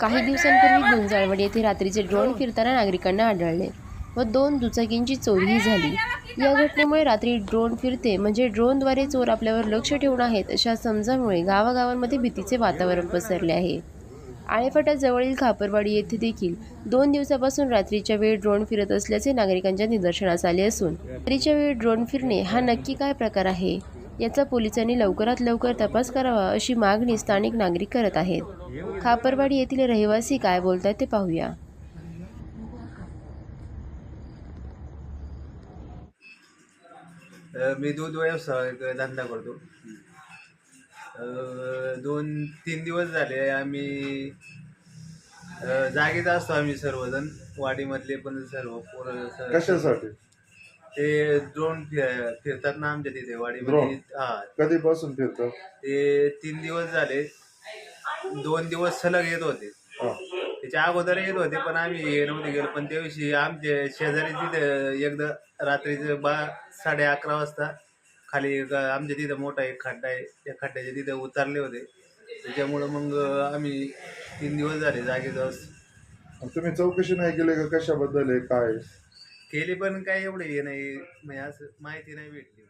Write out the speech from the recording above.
काही दिवसांपूर्वी गुंजाळवड येथे रात्रीचे ड्रोन फिरताना नागरिकांना आढळले व दोन दुचाकींची चोरीही झाली. या घटनेमुळे रात्री ड्रोन फिरते म्हणजे ड्रोनद्वारे चोर आपल्यावर लक्ष ठेवून आहेत अशा समजामुळे गावागावांमध्ये भीतीचे वातावरण पसरले आहे. आळेफाटाजवळील खापरवाडी येथे देखील दोन दिवसापासून रात्रीच्या वेळी ड्रोन फिरत असल्याचे नागरिकांच्या निदर्शनास आले असून रात्रीच्या वेळी ड्रोन फिरणे हा नक्की काय प्रकार आहे? याचा पोलिसांनी लवकरात लवकर तपास करावा अशी मागणी स्थानिक नागरिक करत आहेत. खापरवाडी येथील रहिवासी काय बोलतात ते पाहूया. मी दूध व्यवसाय धंदा करतो. अ, दोन तीन दिवस झाले आम्ही जागेत असतो आम्ही सर्वजण. वाडीमधले पण सर्व पोरं कशासाठी? ते ड्रोन फि- फिरतात ना आमच्या तिथे वाडीमध्ये. Drone? हा. कधीपासून फिरतो? ते तीन दिवस झाले. दोन दिवस सलग येत होते. हा. त्याच्या अगोदर येत होते पण आम्ही हे नव्हते गेलो. पण त्या दिवशी आमचे शेजारी तिथे एकदा रात्रीचं बा साडे अकरा वाजता खाली एक आमच्या तिथं मोठा एक खड्डा आहे. त्या खड्ड्याच्या तिथे उतरले होते. त्याच्यामुळं मग आम्ही तीन दिवस झाले जागेत आणि तुम्ही चौकशी नाही केली का? कशाबद्दल आहे? काय आहे? केली पण काय एवढं हे नाही म्हणजे असं माहिती नाही भेटली.